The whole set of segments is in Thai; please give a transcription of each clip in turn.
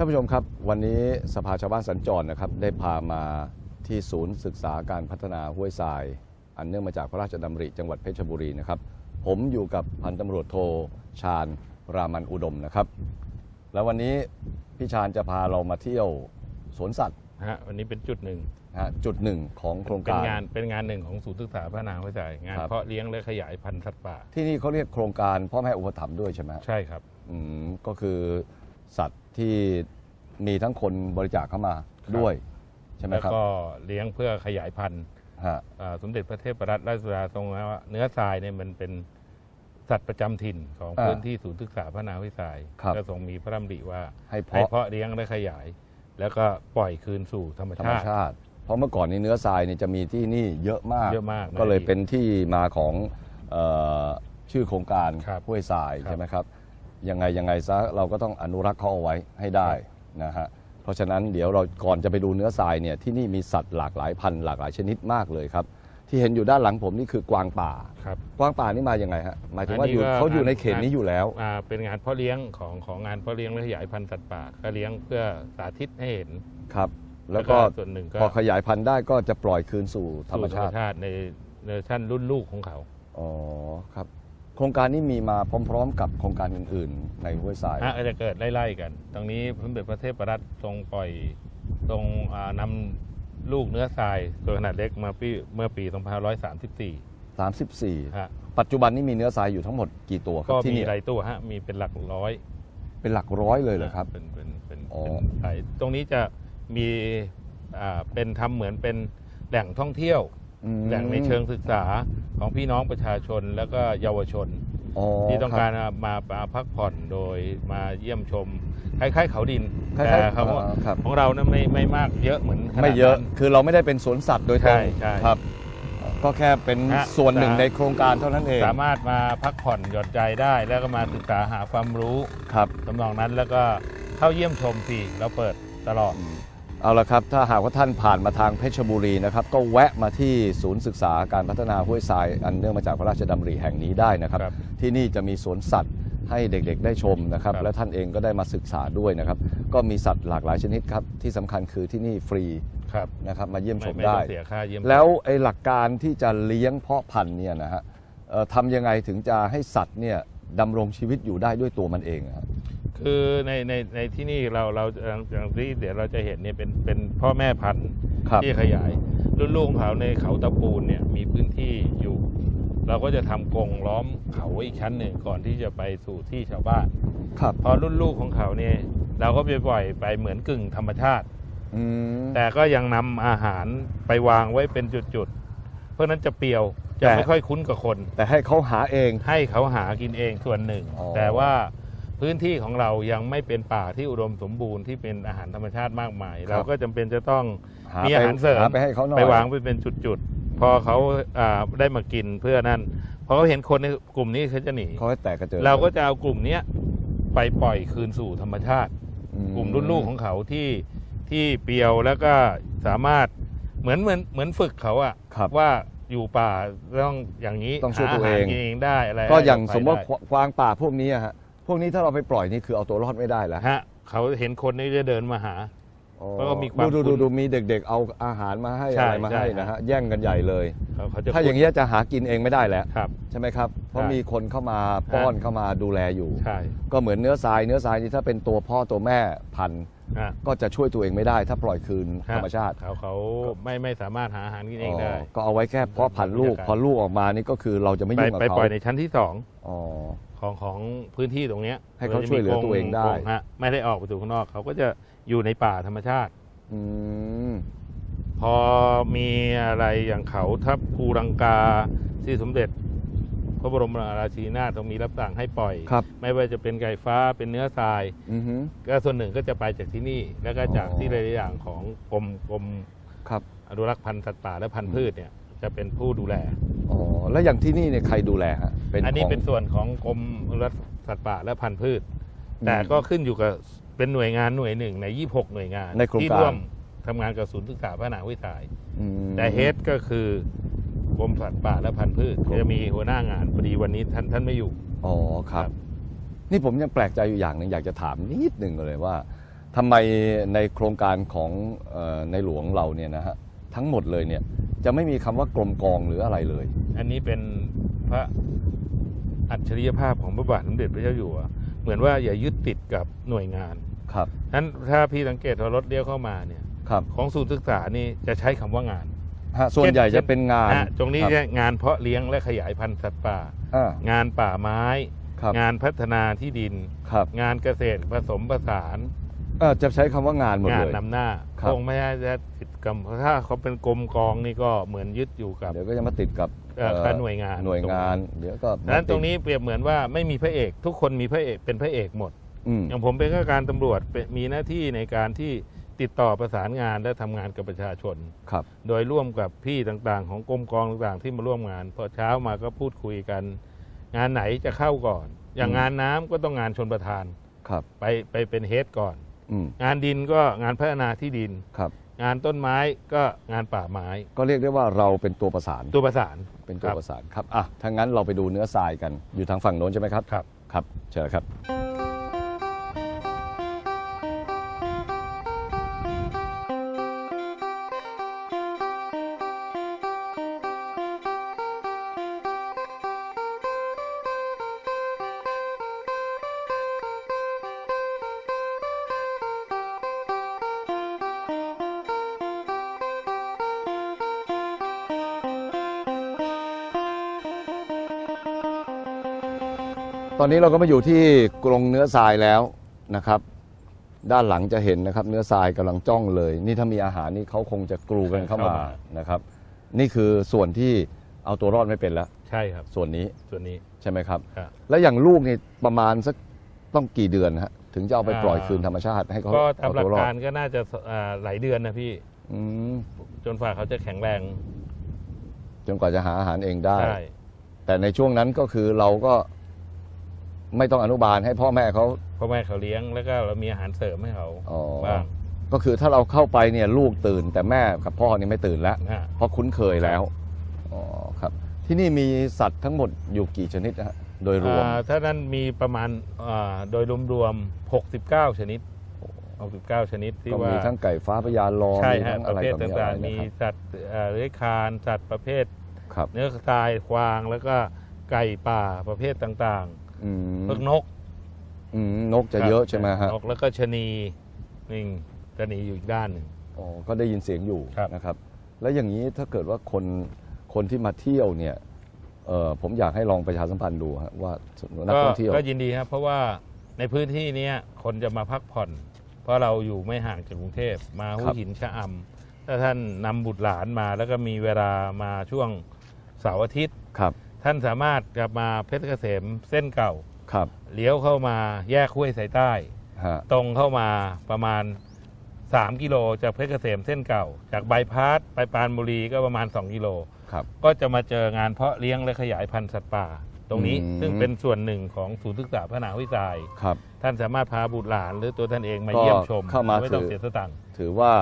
ท่านผู้ชมครับ วันนี้สภาชาวบ้านสัญจรนะครับ ได้พามาที่ศูนย์ศึกษาการพัฒนาห้วยทราย อันเนื่องมาจากพระราชดำริจังหวัดเพชรบุรีนะครับ ผมอยู่กับพันตำรวจโทชาญรามันอุดมนะครับ แล้ววันนี้พี่ชาญจะพาเรามาเที่ยวสวนสัตว์ฮะวันนี้เป็นจุดหนึ่งนะฮะจุดหนึ่งของโครงเป็นการงานเป็นงานหนึ่งของศูนย์ศึกษาพัฒนาหัวใจงานครับ เพาะเลี้ยงและขยายพันธุ์สัตว์ป่าที่นี่เขาเรียกโครงการพ่อแม่อุปถัมภ์ด้วยใช่ไหมฮะ ใช่ครับ อืมก็คือสัตว์ ที่มีทั้งคนบริจาคเข้ามาด้วย ใช่ไหมแล้วครับก็เลี้ยงเพื่อขยายพันธุ์ฮะอ่าสมเด็จพระเทพรัตนราชสุดาทรงแล้วว่าเนื้อทรายเนี่ยมันเป็นสัตว์ประจำถิ่นของอ่าพื้นที่ศูนย์ศึกษาพัฒนาหัวใจครับ ก็ทรงมีพระดำริว่าให้ให้เพาะเพาะเลี้ยงและขยาย แล้วก็ปล่อยคืนสู่ธรรมธรรมชาติ ชาติ เพราะเมื่อก่อนนี้เนื้อทรายเนี่ยจะมีที่นี่เยอะมาก เยอะมากก็เลยในอดีตเป็นที่มาของเออชื่อโครงการครับห้วยทรายครับ ใช่ไหมครับ ยังไงยังไงซะเราก็ต้องอนุรักษ์เขาเอาไว้ให้ได้นะฮะเพราะฉะนั้นเดี๋ยวเราก่อนจะไปดูเนื้อทรายเนี่ยที่นี่มีสัตว์หลากหลายพันธุ์หลากหลายชนิดมากเลยครับ ที่เห็นอยู่ด้านหลังผมนี่คือกวางป่า ครับ กวางป่านี่มายังไงฮะหมายถึงว่าอันนี้อยู่ก็ เขาอยู่ในงานเขตนี้อยู่แล้ว อ่าเป็นงานเพาะเลี้ยงของของงานเพาะเลี้ยงและขยายพันธุ์สัตว์ป่าก็เลี้ยงเพื่อสาธิตให้เห็นครับ แล้วก็ส่วนหนึ่งก็พอขยายพันธุ์ได้ก็จะปล่อยคืนสู่ธรรมสู่ชาติชาติในเวอร์ชันรุ่นลูกของเขา อ๋อครับ โครงการนี้มีมาพร้อม ๆ กับโครงการอื่น ๆ ในห้วยทราย อะจะเกิดไล่ๆกัน ตรงนี้สมเด็จพระเทพรัตน์ทรงปล่อยทรงอ่านำลูกเนื้อทรายตัวขนาดเล็กมาปีเมื่อปี 2534 34 ฮะ ปัจจุบันนี้มีเนื้อทรายอยู่ทั้งหมดกี่ตัวครัก็บที่มีนี่หลายตัวฮะ มีเป็นหลักร้อยเป็นหลักร้อยเลยเหรอครับ เป็นเป็นเป็นอ๋อ เป็นหลายตรงนี้จะมีอ่าเป็นทำเหมือนเป็นแหล่งท่องเที่ยว อืม แหล่งในเชิงศึกษาของพี่น้องประชาชนแล้วก็เยาวชนอ๋อที่ต้องคบการมามาพักผ่อนโดยมาเยี่ยมชมคล้ายๆเขาดินคล้ายๆแต่เขาอ่าครับ ของเรานะไม่ไม่มากเยอะเหมือนขนาดไม่เยอะนั้น คือเราไม่ได้เป็นสวนสัตว์โดยตรงใช่ใช่ครับ ก็แค่เป็นฮะ ส่วนหนึ่งสาในโครงการเท่านั้นเองสามารถมาพักผ่อนหย่อนใจได้ แล้วก็มาศึกษาหาความรู้ครับ สำนองนั้นแล้วก็เข้าเยี่ยมชมฟรีเราเปิดตลอด เอาละครับ ถ้าหากว่าท่านผ่านมาทางเพชรบุรีนะครับ ก็แวะมาที่ศูนย์ศึกษาการพัฒนาห้วยทราย อันเนื่องมาจากพระราชดำริแห่งนี้ได้นะครับครับที่นี่จะมีสวนสัตว์ให้เด็กๆ ได้ชมนะครับครับ และท่านเองก็ได้มาศึกษาด้วยนะครับ ก็มีสัตว์หลากหลายชนิดครับ ที่สำคัญคือที่นี่ฟรีครับนะครับมาเยี่ยมชไม่มไม่ได้ต้องเสียค่าเยี่ยมชมแล้วไอ้หลักการที่จะเลี้ยงเพาะพันธุ์เนี่ยนะฮะเอ่อทำยังไงถึงจะให้สัตว์เนี่ยดำรงชีวิตอยู่ได้ด้วยตัวมันเองอะครับ คือในในในที่นี่เราเราอย่างอย่างที่เดี๋ยวเราจะเห็นเนี่ยเป็นเป็นพ่อแม่พันธุ์ครับที่ขยาย รุ่นลูกของเขาในเขาตะปูนเนี่ยมีพื้นที่อยู่ เราก็จะทำกรงล้อมเขาไว้อีกชั้นหนึ่งก่อนที่จะไปสู่ที่ชาวบ้าน ครับพอรุ่นลูกของเขาเนี่ยเราก็ไปปล่อยไปเหมือนกึ่งธรรมชาติ อืมแต่ก็ยังนำอาหารไปวางไว้เป็นจุดๆ เพราะฉะนั้นจะเปรียวจะแต่ไม่ค่อยคุ้นกับคน แต่ให้เขาหาเอง ให้เขาหากินเองส่วนหนึ่ง อ๋อแต่ว่า พื้นที่ของเรายังไม่เป็นป่าที่อุดมสมบูรณ์ที่เป็นอาหารธรรมชาติมากมาย เราก็จำเป็นจะต้องหามีไปอาหารเสริมหาไปให้เขาหน่อยไปวางไปเป็นจุดๆพอเขาอ่าได้มากินเพื่อนั่นพอเขาเห็นคนในกลุ่มนี้เขาจะหนีเขาให้แตกกระเจิงเราก็จะเอากลุ่มเนี้ยไปปล่อยคืนสู่ธรรมชาติอืมกลุ่มรุ่นลูกของเขาที่ที่เปรียวแล้วก็สามารถเหมือนเหมือนเหมือนฝึกเขาอะครับว่าอยู่ป่าต้องอย่างนี้ต้องช่วยตัวหาาหารเองกินเองได้อะไรก็อย่างให้สมมติได้กวางป่าพวกนี้อะฮะ พวกนี้ถ้าเราไปปล่อยนี่คือเอาตัวรอดไม่ได้แล้วฮะเขาเห็นคนนี่จะเดินมาหาอ๋อแล้วก็มีความดูดูคุ้ดูนดูมีเด็กๆ เอาอาหารมาให้ใช่อะไรมาให้ใช่ นะฮะแย่งกันใหญ่เลย เขาเขาจะถ้าอย่างนี้เงี้ยจะหากินเองไม่ได้แล้ว ครับ ใช่ไหมครับ เพราะใช่มีคนเข้ามาป้อนเข้ามาดูแลอยู่ ใช่ก็เหมือนเนื้อทรายเนื้อทรายนี่ถ้าเป็นตัวพ่อตัวแม่พันธุ์ฮะก็จะช่วยตัวเองไม่ได้ ถ้าปล่อยคืนธรรมชาติเขาเขาไม่ไม่สามารถหาอาหารกินเองได้ อ๋อก็เอาไว้แค่เพาะพันธุ์ลูกบรรยากาศพอลูกออกมานี่ก็คือเราจะไม่ไปยุ่งกับไปเขาปล่อยในชั้นที่สอง อ๋อ ของของพื้นที่ตรงเนี้ยให้เขาช่วยเหลือตัวเองได้กรงฮะไม่ได้ออกไปสู่ข้างนอก เขาก็จะอยู่ในป่าธรรมชาติอืมพอมีอะไรอย่างเขาทับภูรังกาที่สมเด็จพระบรมราชินีนาถทรงมีรับสั่งให้ปล่อยครับไม่ว่าจะเป็นไก่ฟ้าเป็นเนื้อทรายอือฮึก็ส่วนหนึ่งก็จะไปจากที่นี่ แล้วก็จากอ๋อที่หลายๆอย่างของกรมกรมครับอนุรักษ์พันธุ์สัตว์ป่าและพันธุ์พืชเนี่ย จะเป็นผู้ดูแลอ๋อ แล้วอย่างที่นี่เนี่ยใครดูแลฮะเป็นอันนี้ของ เป็นส่วนของกรมอนุรักษ์สัตว์ป่าและพันธุ์พืช อืมแต่ก็ขึ้นอยู่กับเป็นหน่วยงานหน่วยหนึ่งใน 26 หน่วยงานในโครงการ ที่ร่วมทำงานกับศูนย์ศึกษาพัฒนาวิสัยอืม แต่เฮดก็คือกรมสัตว์ป่าและพันธุ์พืชครับ จะมีหัวหน้างานพอดีวันนี้ท่านท่านไม่อยู่ อ๋อครับ ครับ นี่ผมยังแปลกใจอยู่อย่างหนึ่งอยากจะถามนิดหนึ่งเลยว่าทำไมในโครงการของเออในหลวงเราเนี่ยนะฮะทั้งหมดเลยเนี่ยจะไม่มีคำว่ากรมกองหรืออะไรเลย อันนี้เป็นพระอัจฉริยภาพของพระบาทสมเด็จพระเจ้าอยู่หัวเหมือนว่าอย่ายึดติดกับหน่วยงานครับนั้นถ้าพี่สังเกตพอรถเลี้ยวเข้ามาเนี่ยครับของศูนย์ศึกษานี่จะใช้คำว่างานฮะส่วนใหญ่จะเป็นงานอะตรงนี้ครับเนี่ยงานเพาะเลี้ยงและขยายพันธุ์สัตว์ป่าอ่างานป่าไม้ครับงานพัฒนาที่ดินครับงานเกษตรผสมผสาน เอ่อจะใช้คำว่างานหมดงานเลย นำหน้าครับ คงไม่ใช่จะติดกับถ้าเขาเป็นกรมกองนี่ก็เหมือนยึดอยู่กับ เดี๋ยวก็จะมาติดกับเอ่อเอ่อการหน่วยงาน หน่วยงาน เดี๋ยวก็ดังนั้นตรงนี้เปรียบเหมือนว่าไม่มีพระเอก ทุกคนมีพระเอกเป็นพระเอกหมด อืมอย่างผมเป็นข้าราชการตำรวจเป็นมีหน้าที่ในการที่ติดต่อประสานงานและทำงานกับประชาชน ครับ โดยร่วมกับพี่ต่างๆ ของกรมกองต่างๆ ที่มาร่วมงาน พอเช้ามาก็พูดคุยกัน งานไหนจะเข้าก่อน อย่างอืม งานน้ำก็ต้องงานชนประทาน ครับ ไปไปเป็นเฮดก่อน อืมงานดินก็งานพัฒนาที่ดิน ครับ งานต้นไม้ก็งานป่าไม้ ก็เรียกได้ว่าเราเป็นตัวประสาน ตัวประสานเป็นตัวครับประสานครับอะถ้างั้นเราไปดูเนื้อทรายกัน อยู่ทางฝั่งโน้นใช่ไหมครับ ครับ ครับ เชิญครับ ตอนนี้เราก็มาอยู่ที่กรงเนื้อทรายแล้วนะครับ ด้านหลังจะเห็นนะครับ เนื้อทรายกำลังจ้องเลย นี่ถ้ามีอาหารนี่เขาคงจะกรูกันเข้ามาเข้ามานะครับ นี่คือส่วนที่เอาตัวรอดไม่เป็นแล้วใช่ครับ ส่วนนี้ส่วนนี้ใช่ไหมครับครับแล้วอย่างลูกนี่ประมาณสักต้องกี่เดือนฮะถึงจะเอาไปอ่าปล่อยคืนธรรมชาติให้เขาก็เอาตามหลัตักวรอดการก็น่าจะอ่าหลายเดือนนะพี่อืมจนฝ่าเขาจะแข็งแรง จนกว่าจะหาอาหารเองได้ใช่แต่ในช่วงนั้นก็คือเราก็ ไม่ต้องอนุบาลให้พ่อแม่เขาพ่อแม่เขาเลี้ยงแล้วก็เรามีอาหารเสริมให้เขาอ๋อบ้างก็คือถ้าเราเข้าไปเนี่ยลูกตื่น แต่แม่กับพ่อนี่ไม่ตื่นแล้วนะฮะเพราะคุ้นเคยแล้วอ๋อครับ ที่นี่มีสัตว์ทั้งหมดอยู่กี่ชนิดนะฮะโดยรวม อ่าถ้านั้นมีประมาณอ่าโดยรวมๆ69 ชนิด 69 ชนิดที่ก็ว่ามีทั้งไก่ฟ้าพญาลอใช่มีฮะทั้งปอะระไรเภทต่อมีอะไรต่างๆ นะมีครับสัตว์เอ่อเลื้อยคลานสัตว์ประเภท ครับ เนื้อทรายควางแล้วก็ไก่ป่าประเภทต่าง อืมๆพวกนกอืมนกจะเยอะใช่ไหมฮะนกแล้วก็ชะนีนี่ชะนีอยู่อีกด้านหนึ่ง อ๋อก็ได้ยินเสียงอยู่ครับ นะครับ แล้วอย่างนี้ถ้าเกิดว่าคนคนที่มาเที่ยวเนี่ยเออผมอยากให้ลองประชาสัมพันธ์ดูฮะว่านักก็ท่องเที่ยว ก็ยินดีครับเพราะว่าในพื้นที่เนี้ยคนจะมาพักผ่อน เพราะเราอยู่ไม่ห่างจากกรุงเทพมาหัวหินชะอำถ้าท่านนำบุตรหลานมาแล้วก็มีเวลามาช่วงเสาร์อาทิตย์ ครับ ท่านสามารถกลับมาเพชรเกษมเส้นเก่าครับ เลี้ยวเข้ามาแยกห้วยสายใต้ ฮะ ตรงเข้ามาประมาณ 3 กิโลจากเพชรเกษมเส้นเก่า จากบายพาสไปปรานบุรีก็ประมาณ 2 กิโล ครับ ก็จะมาเจองานเพาะเลี้ยงและขยายพันธุ์สัตว์ป่า ตรงนี้อืม ซึ่งเป็นส่วนหนึ่งของศูนย์ศึกษาพระนางวิจัยครับ ท่านสามารถพาบุตรหลานหรือตัวท่านเองมาก็เยี่ยมชมเข้ามา ไม่ต้องถือเสียสตังค์ ถือว่า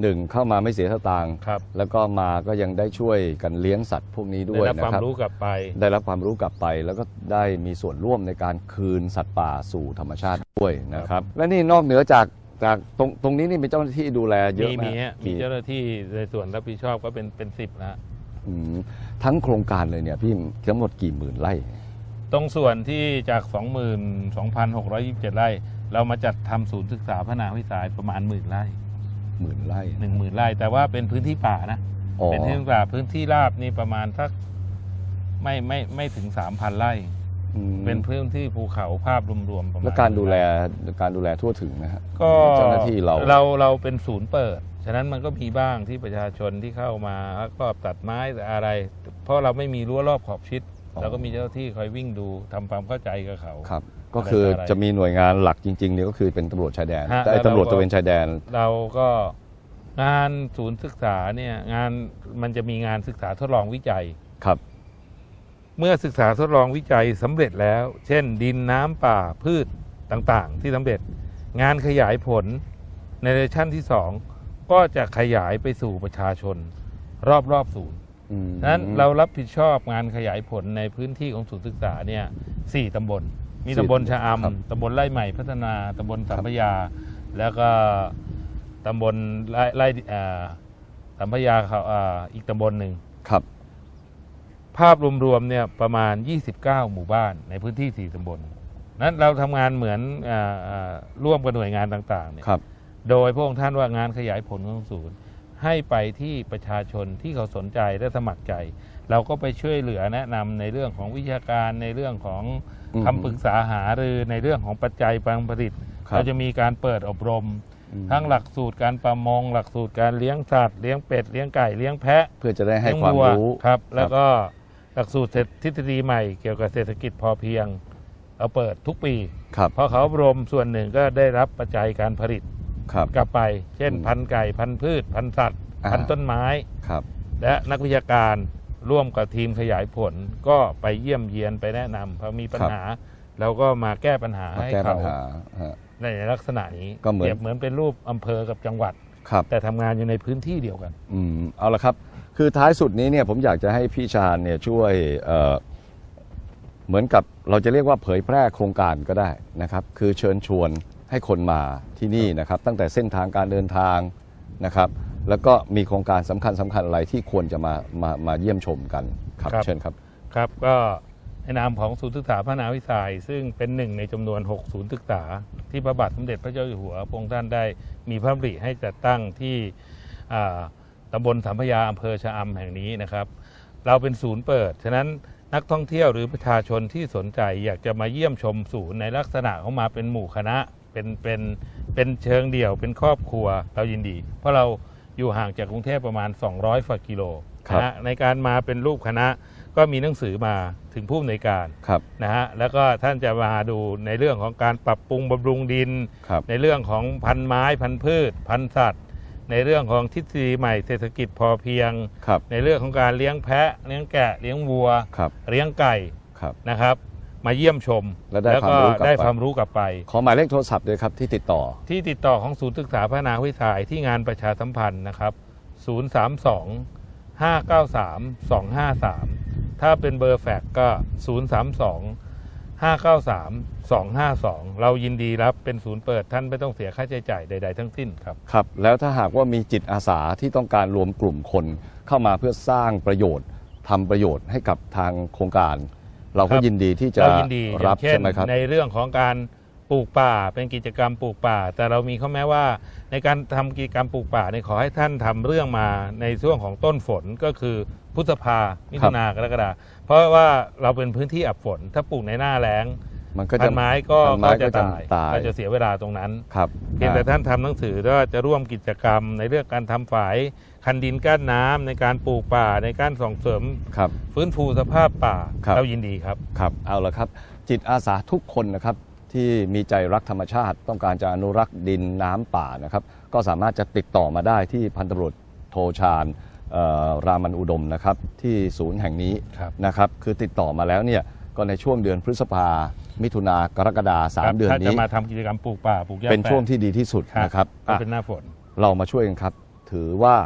หนึ่งเข้ามาไม่เสียสตางค์ครับแล้วก็มาก็ยังได้ช่วยกันเลี้ยงสัตว์พวกนี้ด้ได้วยรับนะความครับรู้กลับไป ได้รับความรู้กลับไปแล้วก็ได้มีส่วนร่วมในการคืนสัตว์ป่าสู่ธรรมชาติด้วยนะครับ และนี่นอกเหนือจากจากตรงตรงนี้นี่มีเจ้าหน้าที่ดูแลเยอะมีไหมมีฮะมีเจ้าหน้าที่ในส่วนรับผิดชอบก็เป็นเป็นสิบนะอืมทั้งโครงการเลยเนี่ยพี่ทั้งหมดกี่หมื่นไร่ ตรงส่วนที่จาก 22,627 ไร่ เรามาจัดทำศูนย์ศึกษาพระนางวิสายประมาณหมื่นไร่ หมื่นไร่หนึ่งหมื่นไร่ แต่ว่าเป็นพื้นที่ป่านะอ๋อเป็นที่ป่าพื้นที่ราบนี่ประมาณสักไม่ไม่ไม่ถึง3,000ไร่อืมเป็นพื้นที่ภูเขาภาพรวมๆประมาณแล้วการดูแลการดูแลทั่วถึงนะฮะก็เจ้าหน้าที่เราเราเราเป็นศูนย์เปิด ฉะนั้นมันก็มีบ้างที่ประชาชนที่เข้ามาแล้วก็ตัดไม้อะไร เพราะเราไม่มีรั้วรอบขอบชิดเราก็มีเจ้าหน้าที่คอยวิ่งดูทำความเข้าใจกับเขาครับ ก็คืออะไรจะมีหน่วยงานหลักจริงๆเนี่ยก็คือเป็นตำรวจชายแดนฮะแต่ไอ้แล้วเรา ตำรวจก็ตระเวนชายแดน เราก็งานศูนย์ศึกษาเนี่ยงานมันจะมีงานศึกษาทดลองวิจัย ครับ เมื่อศึกษาทดลองวิจัยสำเร็จแล้ว เช่น ดินน้ำป่าพืชต่างๆ ที่สำเร็จ งานขยายผลในเรชั่นที่สองก็จะขยายไปสู่ประชาชน รอบๆศูนย์อืม ฉะนั้นเรารับผิดชอบงานขยายผลในพื้นที่ของศูนย์ศึกษาเนี่ยสี่ตำบล มีตำบลชะอำตำบลไร่ใหม่พัฒนาตำบลสัมพยา แล้วก็ตำบลไร่ไร่อ่าสัมพยาเขาอ่าอีกตำบลหนึ่ง ครับภาพรวมๆเนี่ยประมาณ 29 หมู่บ้านในพื้นที่ 4ตำบล นั้นเราทำงานเหมือนอาอ่าร่วมกับหน่วยงานต่างๆเนี่ย ครับ โดยพระองค์ท่านว่างานขยายผลของศูนย์ ให้ไปที่ประชาชนที่เขาสนใจและสมัครใจ เราก็ไปช่วยเหลือแนะนำในเรื่องของวิชาการในเรื่องของอืมคำปรึกษาหารือในเรื่องของปัจจัยการผลิตครับเราจะมีการเปิดอบรมอืมทั้งหลักสูตรการประมง หลักสูตรการเลี้ยงสัตว์เลี้ยงเป็ดเลี้ยงไก่เลี้ยงแพะ เพื่อจะได้ให้เลี้ยงความวัรู้ครับ แล้วก็หลักสูตรเศรษฐทฤษฎีใหม่เกี่ยวกับเศรษฐกิจพอเพียงเราเปิดทุกปีครับเพราะเขาอบรมส่วนหนึ่งก็ได้รับปัจจัยการผลิต ครับ กลับไป เช่นอืมพันธุ์ไก่พันธุ์พืช พันธุ์สัตว์ อ่า พันธุ์ต้นไม้ ครับ และนักวิชาการร่วมกับทีมขยายผลก็ไปเยี่ยมเยียนไปแนะนำพอมีปัญหาเราก็มาแก้ปัญหามาให้แก้ปัเขาญหาฮะ ในลักษณะนี้ก็เหมือน ปรียบเหมือนเป็นรูปอำเภอกับจังหวัด ครับ แต่ทำงานอยู่ในพื้นที่เดียวกัน อืมเอาละครับ คือท้ายสุดนี้เนี่ยผมอยากจะให้พี่ชาญเนี่ยช่วยเอ่อเหมือนกับเราจะเรียกว่าเผยแพร่โครงการก็ได้นะครับ คือเชิญชวน ให้คนมาที่นี่นะครับ ตั้งแต่เส้นทางการเดินทางนะครับ แล้วก็มีโครงการสำคัญสำคัญอะไรที่ควรจะมามามาเยี่ยมชมกันครับครับเชิญครับครับก็ในนามของศูนย์ศึกษาพระนาวิสัยซึ่งเป็นหนึ่งในจำนวน 6 ศูนย์ศึกษา ที่พระบาทสมเด็จพระเจ้าอยู่หัวพระองค์ท่านได้มีพระดำริให้จัดตั้งที่อ่าตำบลสัมพยาอำเภอชะอำแห่งนี้นะครับ เราเป็นศูนย์เปิด ฉะนั้นนักท่องเที่ยวหรือประชาชนที่สนใจอยากจะมาเยี่ยมชมศูนย์ในลักษณะของมาเป็นหมู่คณะ เป็นเป็นเป็นเชิงเดี่ยวเป็นครอบครัวเรายินดี เพราะเราอยู่ห่างจากกรุงเทพประมาณ 200ฝ่ากิโลครับนะฮะในการมาเป็นรูปคณะก็มีหนังสือมาถึงผู้อำนวยการครับนะฮะแล้วก็ท่านจะมาดูในเรื่องของการปรับปรุงบำรุงดินครับในเรื่องของพันธุ์ไม้พันธุ์พืช พันธุ์สัตว์ ในเรื่องของทฤษฎีใหม่เศรษฐกิจพอเพียงครับในเรื่องของการเลี้ยงแพะ เลี้ยงแกะเลี้ยงวัวครับเลี้ยงไก่ครับนะครับ มาเยี่ยมชมและได้ความก็รู้กลับได้ไปความรู้กลับไป ขอหมายเลขโทรศัพท์ด้วยครับที่ติดต่อ ที่ติดต่อของศูนย์ศึกษาพัฒนาวิสัยที่งานประชาสัมพันธ์นะครับ 032 593 253 ถ้าเป็นเบอร์แฟกซ์ก็ 032 593 252 เรายินดีรับเป็นศูนย์เปิดท่านไม่ต้องเสียค่าใช้จ่ายใด ๆ ทั้งสิ้นครับ ครับ แล้วถ้าหากว่ามีจิตอาสาที่ต้องการรวมกลุ่มคนเข้ามาเพื่อสร้างประโยชน์ทำประโยชน์ให้กับทางโครงการ เราคก็รับยินดีที่จะเรายินดีอรัย่าบงเช่นใช่ไหมครับ ในเรื่องของการปลูกป่าเป็นกิจกรรมปลูกป่า แต่เรามีข้อแม้ว่าในการทำกิจกรรมปลูกป่าเนี่ยขอให้ท่านทำเรื่องมาในช่วงของต้นฝนก็คือพฤษภามิถุนากรกฎาเพราะว่าเราเป็นพื้นที่อับฝน ถ้าปลูกในหน้าแล้ง มันก็พัจะนไม้ก็พันไม้ก็จะก็จะตายตายเราจะเสียเวลาตรงนั้น ครับเพียงแต่อ่าท่านทำหนังสือว่าจะร่วมกิจกรรม ในเรื่องการทำฝายคันดินกั้นน้ำในการปลูกป่าในการส่งเสริมครับ ฟื้นฟูสภาพป่าครับ เรายินดีครับ ครับเอาละครับ จิตอาสาทุกคนนะครับที่มีใจรักธรรมชาติ ต้องการจะอนุรักษ์ดินน้ำป่านะครับ ก็สามารถจะติดต่อมาได้ที่พันตำรวจโทชาญเอ่อรามันอุดมนะครับ ที่ศูนย์แห่งนี้ครับ นะครับ คือติดต่อมาแล้วเนี่ยก็ในช่วงเดือนพฤษภา มิถุนากรกฎาสามเดือนถ้าจะนี้มาทำกิจกรรมปลูกป่าปลูกหญ้าเป็นแฝกช่วงที่ดีที่สุดนะครับก็อะเป็นหน้าฝนเรามาช่วยกันครับ ถือว่า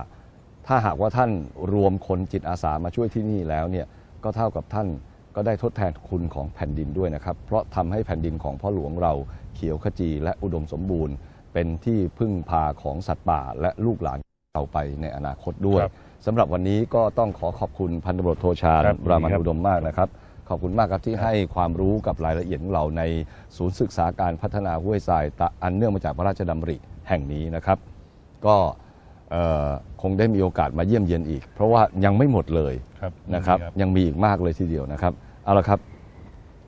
ถ้าหากว่าท่านรวมคนจิตอาสามาช่วยที่นี่แล้วเนี่ยก็เท่ากับท่านก็ได้ทดแทนคุณของแผ่นดินด้วยนะครับ เพราะทำให้แผ่นดินของพ่อหลวงเราเขียวขจี และอุดมสมบูรณ์ เป็นที่พึ่งพาของสัตว์ป่าและลูกหลานเราไปในอนาคตด้วยครับสำหรับวันนี้ก็ต้องขอขอบคุณพันตำรวจโทชาญครับรามันครับอุดมมากนะครับ ขอบคุณมากครับที่ให้ความรู้กับรายละเอียดของเราในศูนย์ศึกษาการพัฒนาห้วยทรายตะอันเนื่องมาจากพระราชดำริแห่งนี้นะครับ ก็เอ่อคงได้มีโอกาสมาเยี่ยมเยียนอีก เพราะว่ายังไม่หมดเลยครับนะครับยิดียังมีอีกมากเลยทีเดียวนะครับเอาละครับ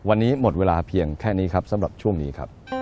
วันนี้หมดเวลาเพียงแค่นี้ครับสำหรับช่วงนี้ครับ